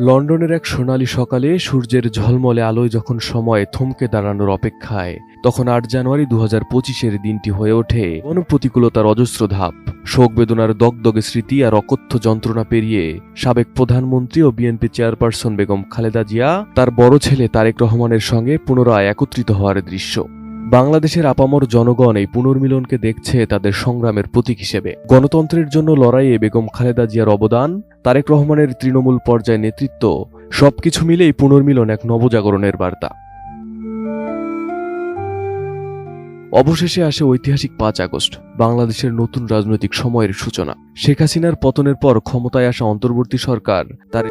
লন্ডনের এক সোনালী সকালে সূর্যের ঝলমলে আলোয় যখন সময় থমকে দাঁড়ানোর অপেক্ষায়, তখন আট জানুয়ারি দু হাজার পঁচিশের দিনটি হয়ে ওঠে। প্রতিকূলতার অজস্র ধাপ, শোক বেদনার দগদগে স্মৃতি আর অকথ্য যন্ত্রণা পেরিয়ে সাবেক প্রধানমন্ত্রী ও বিএনপি চেয়ারপারসন বেগম খালেদা জিয়া, তার বড় ছেলে তারেক রহমানের সঙ্গে পুনরায় একত্রিত হওয়ার দৃশ্য। বাংলাদেশের আপামর জনগণ এই পুনর্মিলনকে দেখছে তাদের সংগ্রামের প্রতীক হিসেবে। গণতন্ত্রের জন্য লড়াইয়ে বেগম খালেদা জিয়ার অবদান, তারেক রহমানের তৃণমূল পর্যায়ে নেতৃত্ব, সবকিছু মিলেই পুনর্মিলন এক নবজাগরণের বার্তা। অবশেষে আসে ঐতিহাসিক পাঁচ আগস্ট, বাংলাদেশের নতুন রাজনৈতিক সময়ের সূচনা। শেখ হাসিনার পতনের পর ক্ষমতায় আসা অন্তর্বর্তী সরকার তার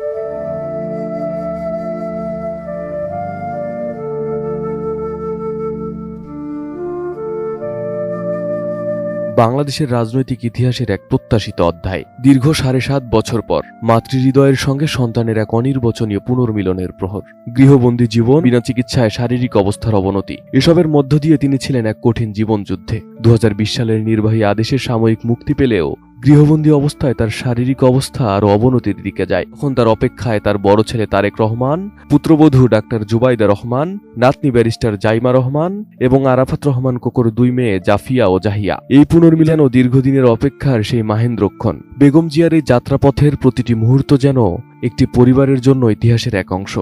বাংলাদেশের রাজনৈতিক ইতিহাসের এক প্রত্যাশিত অধ্যায়। দীর্ঘ সাড়ে সাত বছর পর মাতৃহৃদয়ের সঙ্গে সন্তানের এক অনির্বচনীয় পুনর্মিলনের প্রহর। গৃহবন্দী জীবন, বিনা চিকিৎসায় শারীরিক অবস্থার অবনতি, এসবের মধ্য দিয়ে তিনি ছিলেন এক কঠিন জীবনযুদ্ধে। দু হাজার বিশ সালের নির্বাহী আদেশের সাময়িক মুক্তি পেলেও গৃহবন্দী অবস্থায় তার শারীরিক অবস্থা আরও অবনতির দিকে যায়। তখন তার অপেক্ষায় তার বড় ছেলে তারেক রহমান, পুত্রবধূ ডাক্তার জুবাইদা রহমান, নাতনি ব্যারিস্টার জাইমা রহমান এবং আরাফাত রহমান কোকর দুই মেয়ে জাফিয়া ও জাহিয়া। এই পুনর্মিলন ও দীর্ঘদিনের অপেক্ষার সেই মাহেন্দ্রক্ষণ বেগম জিয়ার এই যাত্রাপথের প্রতিটি মুহূর্ত যেন একটি পরিবারের জন্য ইতিহাসের এক অংশ।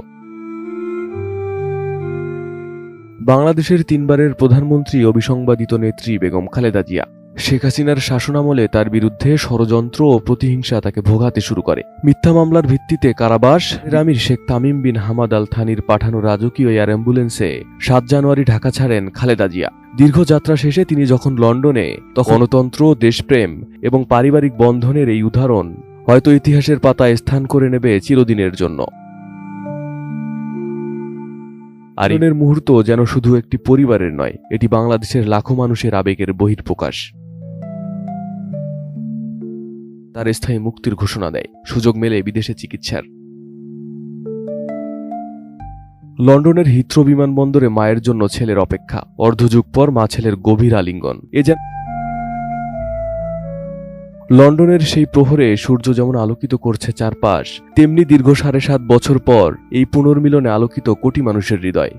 বাংলাদেশের তিনবারের প্রধানমন্ত্রী ও বিসংবাদিত নেত্রী বেগম খালেদা জিয়া। শেখ হাসিনার শাসনামলে তার বিরুদ্ধে ষড়যন্ত্র ও প্রতিহিংসা তাকে ভোগাতে শুরু করে। মিথ্যা মামলার ভিত্তিতে কারাবাস, রামির Sheikh Tamim bin Hamad Al থানির পাঠানো রাজকীয় এয়ার অ্যাম্বুলেন্সে সাত জানুয়ারি ঢাকা ছাড়েন খালেদা জিয়া। দীর্ঘ যাত্রা শেষে তিনি যখন লন্ডনে, তখন গণতন্ত্র, দেশপ্রেম এবং পারিবারিক বন্ধনের এই উদাহরণ হয়তো ইতিহাসের পাতায় স্থান করে নেবে চিরদিনের জন্য। আর এর মুহূর্ত যেন শুধু একটি পরিবারের নয়, এটি বাংলাদেশের লাখো মানুষের আবেগের বহির্প্রকাশ তার স্থায়ী মুক্তির ঘোষণা দেয়। সুযোগ মেলে বিদেশে চিকিৎসার। লন্ডনের হিথ্রো বিমানবন্দরে মায়ের জন্য ছেলের অপেক্ষা। অর্ধযুগ পর মা ছেলের গভীর আলিঙ্গন। এ যেন লন্ডনের সেই প্রহরে সূর্য যেমন আলোকিত করছে চারপাশ, তেমনি দীর্ঘ সাড়ে সাত বছর পর এই পুনর্মিলনে আলোকিত কোটি মানুষের হৃদয়।